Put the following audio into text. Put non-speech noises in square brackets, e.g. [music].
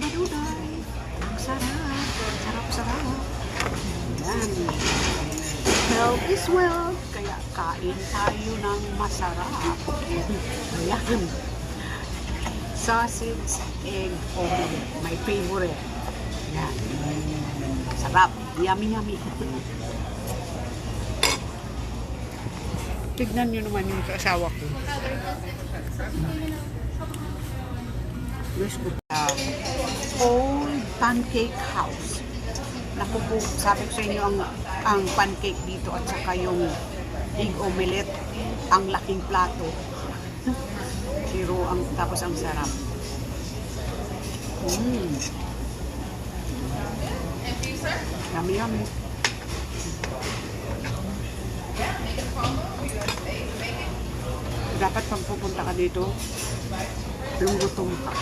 madunay. Ang sarap. Sarap. Yan. Health is wealth. Kaya kain tayo ng masarap. Ayan. Sausage, egg, omelette. My favorite. Yan. Sarap. Yummy, yummy. Tignan nyo naman yung asawa ko. Let's go. Old Pancake House. Naku po, sabi ko sa inyo ang, ang pancake dito at saka yung egg omelette, ang laking plato. [laughs] Pero ang tapos ang sarap. Mm. Yummy, yummy. Dapat pag pupunta ka dito, yung gutom ka.